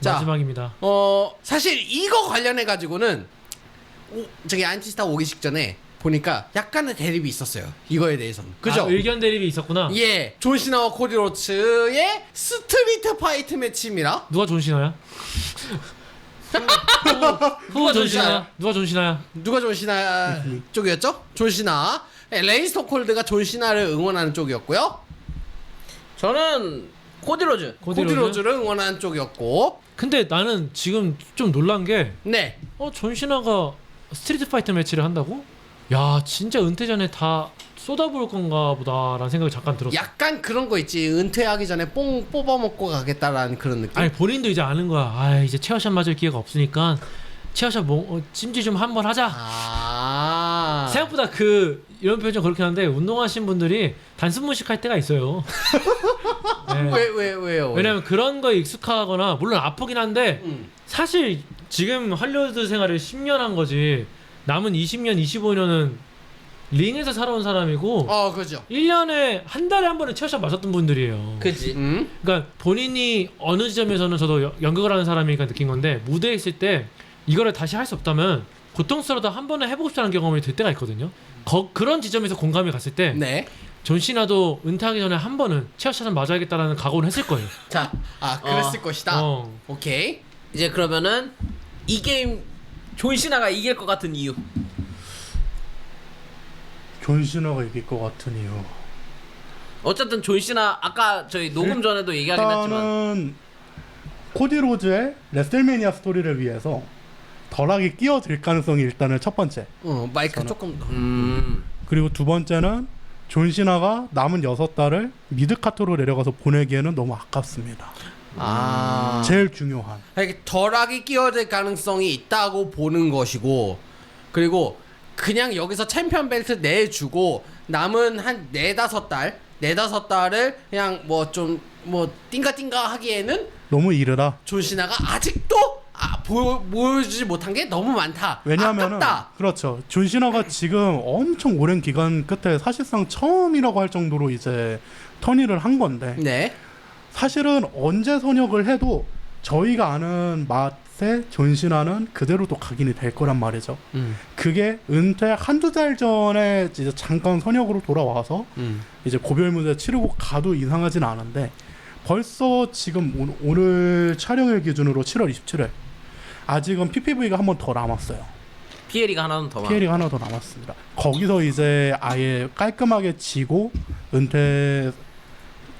자. 마지막입니다. 어 사실 이거 관련해 가지고는 저기 안티스타 오기 직전에 보니까 약간의 대립이 있었어요. 이거에 대해서는 그죠? 아, 의견 대립이 있었구나. 예, 존 시나와 코디 로츠의 스트리트 파이트 매치입니다. 누가 존시나야? 누가 존시나야? 누가 존시나야? 누가 존 시나 쪽이었죠? 존 시나. 예, 레이스터 콜드가 존 시나를 응원하는 쪽이었고요. 저는 코디로즈. 코디 코디 로즈? 로즈를 응원하는 쪽이었고. 근데 나는 지금 좀 놀란 게 네. 어, 존시나가 스트리트 파이터 매치를 한다고? 야, 진짜 은퇴 전에 다 쏟아부을 건가 보다라는 생각이 잠깐 들었어. 약간 그런 거 있지. 은퇴하기 전에 뽕 뽑아 먹고 가겠다라는 그런 느낌. 아니 본인도 이제 아는 거야. 아, 이제 체어샷 맞을 기회가 없으니까 체어샷 뭐 어, 찜질 좀 한번 하자. 아. 생각보다 그 이런 표현 좀 그렇긴 한데 운동하신 분들이 단순 무식할 때가 있어요. 네. 왜, 왜, 왜요? 왜냐면 그런 거에 익숙하거나 물론 아프긴 한데 음. 사실 지금 할리우드 생활을 10년 한 거지 남은 20년, 25년은 링에서 살아온 사람이고 어, 그죠. 1년에 한 달에 한 번은 체어샷 맞았던 분들이에요. 그지. 음. 그러니까 본인이 어느 지점에서는 저도 여- 연극을 하는 사람이니까 느낀 건데 무대에 있을 때 이거를 다시 할 수 없다면 고통스러워도 한 번은 해보고 싶다는 경험이 들 때가 있거든요. 거, 그런 지점에서 공감이 갔을 때존 네. 시나도 은퇴하기 전에 한 번은 체어샷은 맞아야겠다라는 각오를 했을 거예요. 자, 아, 그랬을 어. 것이다. 어. 오케이. 이제 그러면은 이 게임 존 시나가 이길 것 같은 이유. 존 시나가 이길 것 같은 이유. 어쨌든 존 시나 아까 저희 녹음 전에도 얘기하긴 했지만 일단은 코디 로즈의 레슬매니아 스토리를 위해서 덜하게 끼어들 가능성이 일단은 첫 번째. 어, 마이크 저는- 조금 더. 음. 그리고 두 번째는 존 시나가 남은 여섯 달을 미드카트로 내려가서 보내기에는 너무 아깝습니다. 아. 제일 중요한. 이렇게 덜하게 끼어들 가능성이 있다고 보는 것이고 그리고 그냥 여기서 챔피언 벨트 내주고 남은 한 네다섯 달 네다섯 달을 그냥 뭐 좀 뭐 띵가띵가 하기에는 너무 이르다. 존 시나가 아직도 아, 보, 보여주지 못한 게 너무 많다 왜냐하면은 아깝다 그렇죠. 존 시나가 지금 엄청 오랜 기간 끝에 사실상 처음이라고 할 정도로 이제 턴일을 한 건데 네 사실은 언제 선역을 해도 저희가 아는 맛의 존 시나는 그대로 또 각인이 될 거란 말이죠. 음, 그게 은퇴 한두 달 전에 이제 잠깐 선역으로 돌아와서 음. 이제 고별 무대 치르고 가도 이상하진 않은데 벌써 지금 오, 오늘 촬영일 기준으로 7월 27일 아직은 PPV가 한 번 더 남았어요. 피에리가 하나는 더 많아. PL이 하나 더 남았습니다. 거기서 이제 아예 깔끔하게 지고 은퇴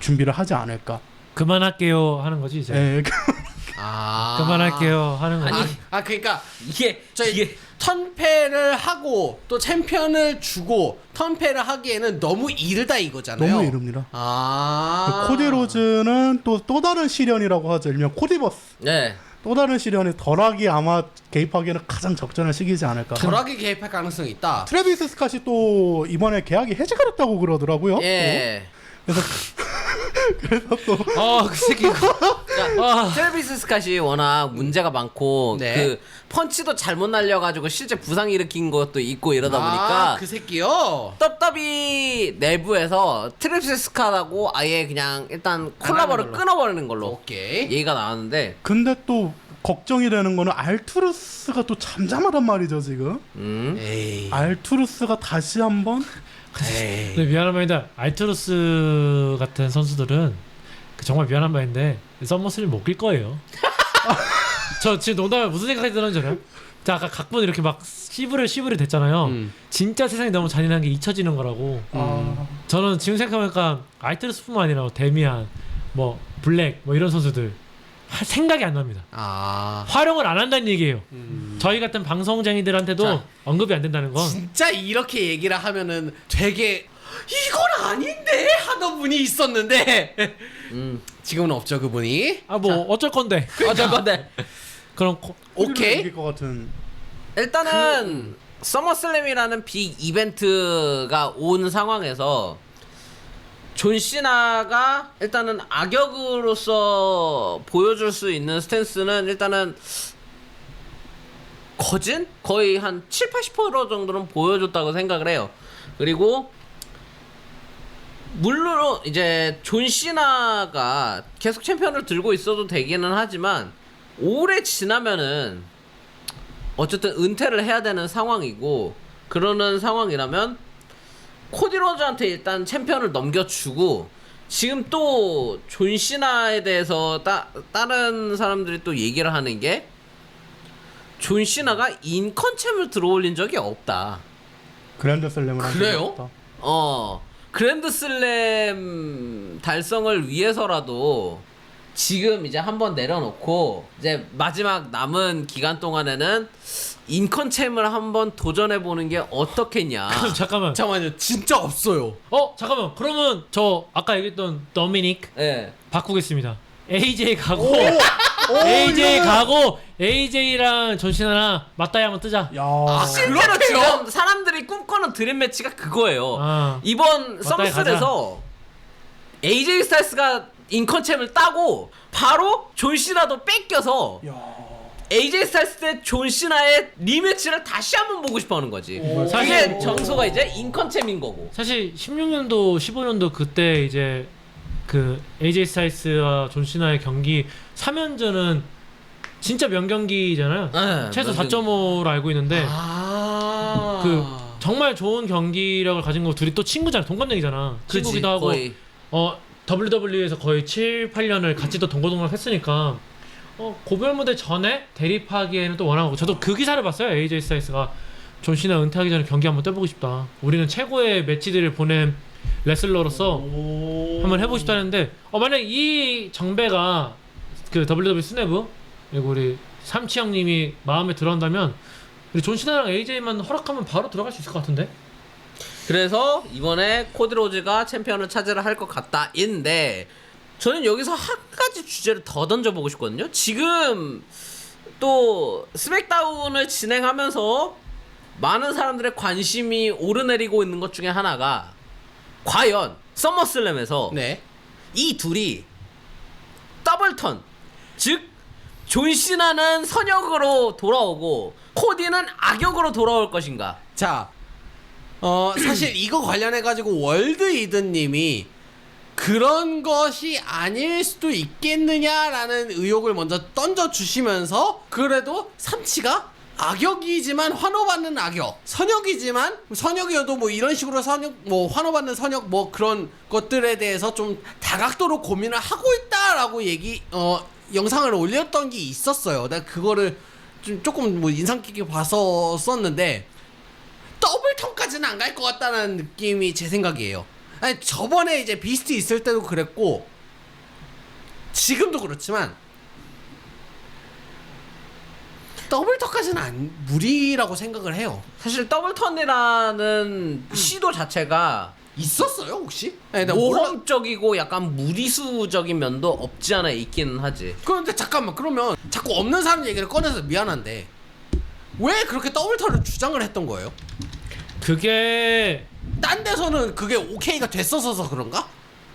준비를 하지 않을까. 그만할게요 하는 거지 이제. 예, 아 그만할게요 하는 거지. 아니, 아 그러니까 이게 저희 이게 턴패를 하고 또 챔피언을 주고 턴패를 하기에는 너무 이르다 이거잖아요. 너무 이릅니다. 아 코디 로즈는 또 또 다른 시련이라고 하죠. 일명 코디버스. 네. 또 다른 시련이 덜하기 아마 개입하기에는 가장 적절한 시기지 않을까. 덜하게 개입할 가능성이 있다. 트래비스 스캇이 또 이번에 계약이 해지가 됐다고 그러더라고요. 예. 아, 그 새끼. 아. 트래비스 스캇이 워낙 문제가 많고 네. 그 펀치도 잘못 날려가지고 실제 부상 일으킨 것도 있고 이러다 보니까 아, 그 새끼요. 떡더비 내부에서 트래비스 스캇하고 아예 그냥 일단 콜라보를 걸로. 끊어버리는 걸로 오케이. 얘기가 나왔는데 근데 또 걱정이 되는 거는 알투르스가 또 잠잠하단 말이죠 지금. 음. 에이. 알투르스가 다시 한번. 근데 미안한 말인데 알투루스 같은 선수들은 그 정말 미안한 말인데 썸머슬을 못낄 거예요. 저 지금 농담에 무슨 생각이 드는지 알아요? 자 아까 각본 이렇게 막 시부를 시부를 됐잖아요. 음. 진짜 세상이 너무 잔인한 게 잊혀지는 거라고. 아, 저는 지금 생각해보니까 알투루스뿐만 아니라 데미안, 뭐 블랙, 뭐 이런 선수들 하- 생각이 안 납니다. 아. 활용을 안 한다는 얘기예요. 음. 저희 같은 방송쟁이들한테도 자. 언급이 안 된다는 건 진짜 이렇게 얘기를 하면은 되게 이건 아닌데 하던 분이 있었는데 음. 지금은 없죠 그분이. 아 뭐 어쩔 건데 어쩔 건데 그럼 코- 오케이. 이길 것 같은. 일단은 서머슬램이라는 빅 이벤트가 온 상황에서 존 시나가 일단은 악역으로서 보여줄 수 있는 스탠스는 일단은 거진 거의 한 7, 80% 정도는 보여줬다고 생각을 해요. 그리고 물론 이제 존 시나가 계속 챔피언을 들고 있어도 되기는 하지만 오래 지나면은 어쨌든 은퇴를 해야 되는 상황이고 그러는 상황이라면 코디 로즈한테 일단 챔피언을 넘겨주고 지금 또 존 시나에 대해서 따, 다른 사람들이 또 얘기를 하는 게 존 시나가 인컨챔을 들어올린 적이 없다. 그랜드 슬램을 한 적이 그래요? 어 그랜드 슬램 달성을 위해서라도 지금 이제 한번 내려놓고 이제 마지막 남은 기간 동안에는 인컨챔을 한번 도전해 보는 게 어떻겠냐. 그럼 잠깐만. 잠깐만요. 진짜 없어요. 어 잠깐만. 그러면 저 아까 얘기했던 도미닉 예. 바꾸겠습니다. AJ 가고 오, AJ 가고 AJ랑 전신하나 맞다이 한번 뜨자. 야. 아, 실제로? 지금 사람들이 꿈꾸는 드림 매치가 그거예요. 아. 이번 맞다이 서머슬에서 AJ 스타일스가 인컨챔을 따고 바로 존 시나도 뺏겨서 야. AJ 스타일스 대존 시나의 리매치를 다시 한번 보고 싶어 하는 거지. 오. 그게 정소가 이제 인컨챔인 거고. 사실 16년도 15년도 그때 이제 그 AJ 스타일스와 존 시나의 경기 3연전은 진짜 명경기잖아요. 네, 최소 명경- 4.5로 알고 있는데 아. 그 정말 좋은 경기력을 가진 거 둘이 또 친구잖아. 동갑내기잖아. 친구기도 하고 거의. 어 WWE에서 거의 7, 8년을 같이 또 동고동락 했으니까 어 고별 무대 전에 대립하기에는 또 원하고 저도 그 기사를 봤어요. AJ 스타일스가 존 시나 은퇴하기 전에 경기 한번 떠보고 싶다. 우리는 최고의 매치들을 보낸 레슬러로서 한번 해보고 싶다는데 어 만약 이 정배가 그 WWE 스네브 그리고 우리 삼치 형님이 마음에 들어한다면 우리 존 시나랑 AJ만 허락하면 바로 들어갈 수 있을 것 같은데 그래서 이번에 코드로즈가 챔피언을 차지를 할 것 같다인데 저는 여기서 한 가지 주제를 더 던져보고 싶거든요. 지금 또 스맥다운을 진행하면서 많은 사람들의 관심이 오르내리고 있는 것 중에 하나가 과연 서머슬램에서 네. 이 둘이 더블턴 즉 존시나는 선역으로 돌아오고 코디는 악역으로 돌아올 것인가 자, 어 사실 이거 관련해 가지고 월드 이든님이 그런 것이 아닐 수도 있겠느냐라는 의혹을 먼저 던져 주시면서 그래도 삼치가 악역이지만 환호받는 악역, 선역이지만 선역이어도 뭐 이런 식으로 선역, 뭐 환호받는 선역 뭐 그런 것들에 대해서 좀 다각도로 고민을 하고 있다라고 얘기 어 영상을 올렸던 게 있었어요. 내가 그거를 좀 조금 뭐 인상 깊게 봐서 썼는데 더블 턴까지는 안 갈 것 같다는 느낌이 제 생각이에요. 아니 저번에 이제 비스트 있을 때도 그랬고 지금도 그렇지만 더블 턴까지는 안 무리라고 생각을 해요. 사실 더블 턴이라는 시도 자체가 있었어요 혹시? 아니, 나 몰라. 모험적이고 약간 무리수적인 면도 없지 않아 있기는 하지 그런데 잠깐만 그러면 자꾸 없는 사람 얘기를 꺼내서 미안한데 왜 그렇게 더블 턴을 주장을 했던 거예요? 그게 딴 데서는 그게 오케이가 됐었어서 그런가?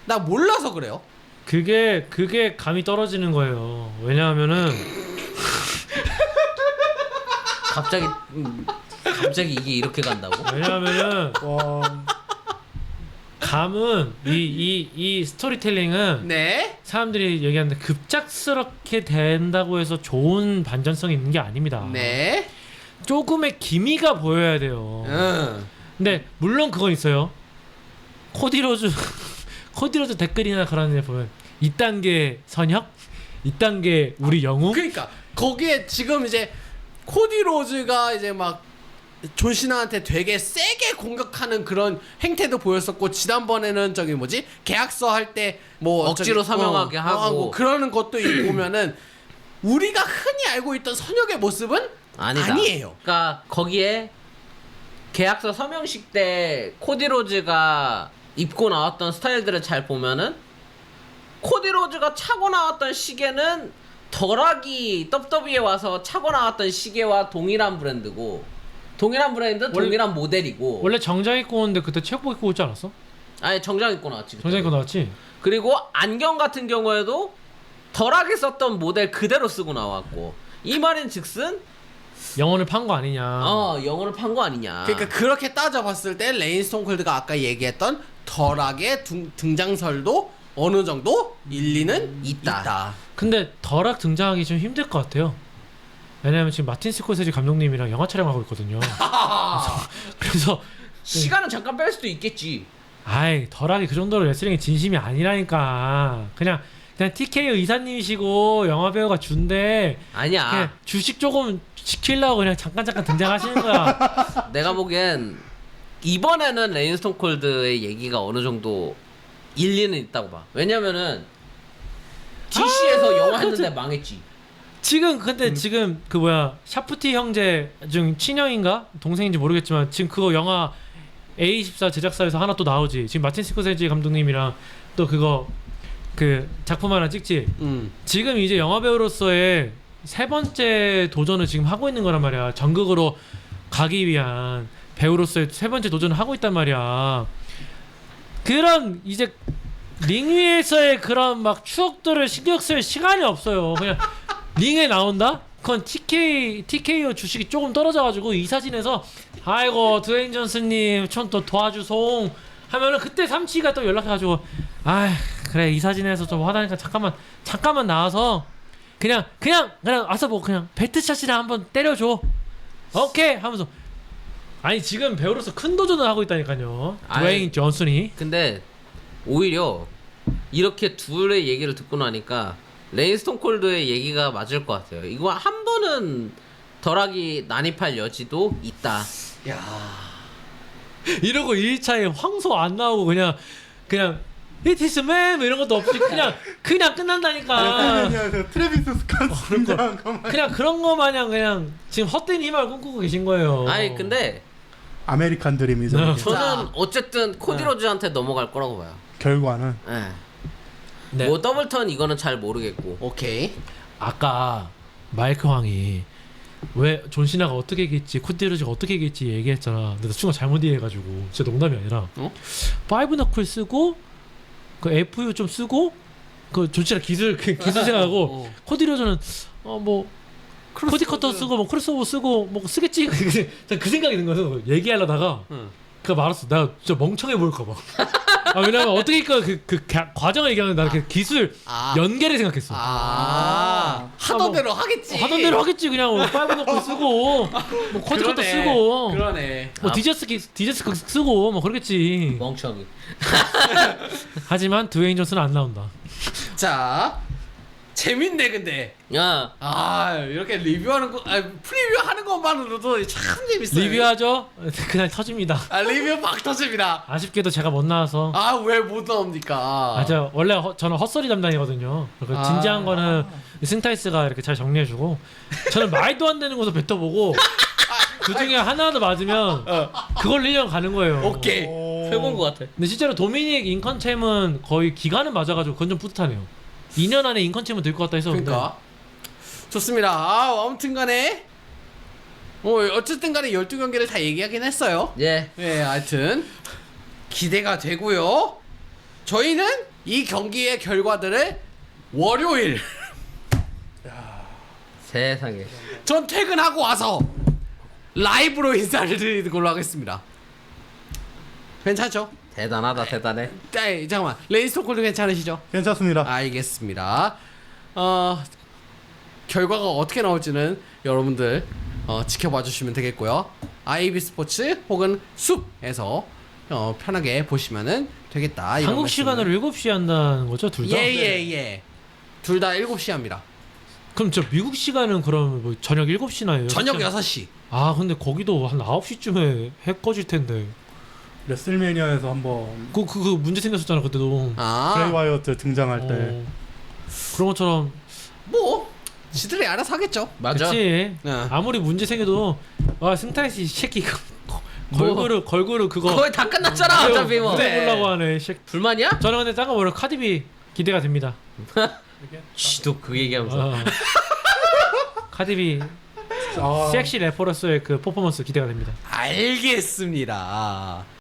나 몰라서 그래요. 그게 그게 감이 떨어지는 거예요. 왜냐하면은 갑자기 음, 갑자기 이게 이렇게 간다고? 왜냐하면은 와. 감은 이 이 이 스토리텔링은 네. 사람들이 얘기하는데 급작스럽게 된다고 해서 좋은 반전성이 있는 게 아닙니다. 네. 조금의 기미가 보여야 돼요. 응. 근데 물론 그건 있어요. 코디로즈 코디로즈 댓글이나 그런 데 보면 이딴 게 선혁, 이딴 게 우리 영웅. 그러니까 거기에 지금 이제 코디 로즈가 이제 막 존시나한테 되게 세게 공격하는 그런 행태도 보였었고 지난번에는 저기 뭐지 계약서 할 때 뭐 억지로 서명하게 하고. 그러는 것도 이 보면은 우리가 흔히 알고 있던 선역의 모습은 아니다. 아니에요. 그러니까 거기에 계약서 서명식 때 코디로즈가 입고 나왔던 스타일들을 잘 보면은 코디로즈가 차고 나왔던 시계는 덜하기 떡더비에 와서 차고 나왔던 시계와 동일한 브랜드고 동일한 브랜드 원래- 동일한 모델이고 원래 정장 입고 오는데 그때 체육복 입고 오지 않았어? 아니 정장 입고 나왔지 그때. 정장 입고 나왔지. 그리고 안경 같은 경우에도 덜하게 썼던 모델 그대로 쓰고 나왔고 이 말인 즉슨 영혼을 판 거 아니냐. 어 영어를 판 거 아니냐 그러니까 그렇게 따져봤을 때 레인 스톤콜드가 아까 얘기했던 덜하게 등, 등장설도 어느 정도 일리는 있다. 있다. 근데 덜악 등장하기 좀 힘들 것 같아요. 왜냐면 지금 마틴 스코세지 감독님이랑 영화 촬영하고 있거든요. 그래서 시간은 잠깐 뺄 수도 있겠지. 아이 덜하게 그 정도로 레슬링이 진심이 아니라니까 그냥 그냥 TKO 이사님이시고 영화 배우가 준대 아니야. 그냥 주식 조금 시키려고 그냥 잠깐 잠깐 등장하시는 거야 내가 보기엔 이번에는 레인스톤 콜드의 얘기가 어느 정도 일리는 있다고 봐. 왜냐면은 DC에서 영화 했는데 망했지. 지금 근데 지금 그 뭐야 샤프티 형제 중 친형인가 동생인지 모르겠지만 지금 그거 영화 A24 제작사에서 하나 또 나오지 지금 마틴 스코세지 감독님이랑 또 그거 그 작품 하나 찍지 음. 지금 이제 영화 배우로서의 세 번째 도전을 지금 하고 있는 거란 말이야. 전극으로 가기 위한 배우로서의 세 번째 도전을 하고 있단 말이야. 그런 이제 링 위에서의 그런 막 추억들을 신경 쓸 시간이 없어요. 그냥 링에 나온다? 그건 TK TKO 주식이 조금 떨어져가지고 이 사진에서 아이고 드웨인 존스님 좀 또 도와주송 하면은 그때 삼치가 또 연락해가지고 아 그래 이 사진에서 좀 하다니까 잠깐만 잠깐만 나와서 그냥 그냥 그냥 와서 뭐 그냥 벨트샷이나 한번 때려줘 오케이 하면서 아니 지금 배우로서 큰 도전을 하고 있다니까요 드웨인 아이. 존슨이 근데 오히려 이렇게 둘의 얘기를 듣고 나니까 레인스톤 콜드의 얘기가 맞을 것 같아요. 이거 한 번은 덜하기 난입할 여지도 있다. 이러고 1차에 황소 안 나오고 그냥 그냥 It is man 뭐 이런 것도 없이 그냥 그냥 끝난다니까 트래비스 등장한 것만 그냥 그런 거 마냥 그냥 지금 헛된 희망을 꿈꾸고 계신 거예요 아니 근데 아메리칸 드림이죠. 네. 이게. 저는 어쨌든 코디 로즈한테 넘어갈 거라고 봐요. 결과는 예. 네. 뭐 더블턴 이거는 잘 모르겠고. 오케이. 아까 마이크 황이 왜 존시나가 어떻게 얘기했지 코디르즈가 어떻게 얘기했지 얘기했잖아 근데 나 순간 잘못 이해해가지고 진짜 농담이 아니라 어? 파이브 너클 쓰고 그 FU 좀 쓰고 그 존시나 기술 그 기술 생각하고 어. 코디르즈는 어뭐 코디 커터 쓰고 뭐 크로스오버 쓰고 뭐 쓰겠지? 그, 그 생각이 든 거여서 얘기하려다가 응. 그 말았어. 나 진짜 멍청해 보일까 봐 아, 왜냐면 어떻게 그, 그, 그 가- 과정을 얘기하면 나는 그 기술 아. 연계를 생각했어 아. 하던 아, 뭐, 대로 하겠지. 하던 대로 하겠지 그냥 뭐 파이브 넣고 쓰고 뭐 커터 그러네. 쓰고 그러네. 뭐 아. 디저스 기- 디저스 그 쓰고 뭐 그러겠지 멍청이. 하지만 드웨인 존스는 안 나온다 자. 재밌네 근데. 야, 아 이렇게 리뷰하는 거, 아 프리뷰 하는 것만으로도 참 재밌어요. 리뷰하죠 그냥 터집니다 아 리뷰 막 터집니다. 아쉽게도 제가 못 나와서 아 왜 못 나옵니까? 아, 저 원래 허, 저는 헛소리 담당이거든요. 그 아. 진지한 거는 승타이스가 이렇게 잘 정리해주고 저는 말도 안 되는 곳을 뱉어보고 그 중에 하나라도 맞으면 그걸 1년 가는 거예요. 어. 오케이. 해본 것 같아. 근데 실제로 도미닉 인컨챔은 거의 기간은 맞아가지고 그건 좀 뿌듯하네요. 2년 안에 인컨챔은 될것 같다 해서 그러니까 좋습니다. 아 아무튼간에 뭐 어쨌든간에 12 경기를 다 얘기하긴 했어요. 예. 네, 하여튼 기대가 되고요. 저희는 이 경기의 결과들을 월요일 세상에. 전 퇴근하고 와서 라이브로 인사를 드리는 걸로 하겠습니다. 괜찮죠? 대단하다, 대단해. 네, 잠깐만. 레이스토콜도 괜찮으시죠? 괜찮습니다. 알겠습니다. 어 결과가 어떻게 나올지는 여러분들 어, 지켜봐 주시면 되겠고요. 아이비 스포츠 혹은 숲에서 어, 편하게 보시면은 되겠다. 이런 한국. 시간으로 7시에 한다는 거죠, 둘 다? 예예 예. 둘 다 7시 합니다. 그럼 저 미국 시간은 그럼 뭐 저녁 7시나요? 저녁 6시. 아 근데 거기도 한 9시쯤에 해 꺼질 텐데 레슬매니아에서 한번 그, 그, 그 문제 생겼었잖아 그때도 아. 브레이 와이어트 등장할 때 어, 그런 것처럼 뭐 지들이 알아서 하겠죠. 맞아. 그치 네. 아무리 문제 생겨도 와 승타이씨 이 새끼 그 거- 뭐. 걸그룹 걸그룹 그거 거의 다 끝났잖아, 어차피 뭐. 네. 보려고 하네 이 새끼. 불만이야? 저는 근데 딴거 모르 카디비 기대가 됩니다 씨도 그 얘기하면서. 어. 카디비 아, 섹시 래퍼로서의 그 퍼포먼스 기대가 됩니다 알겠습니다.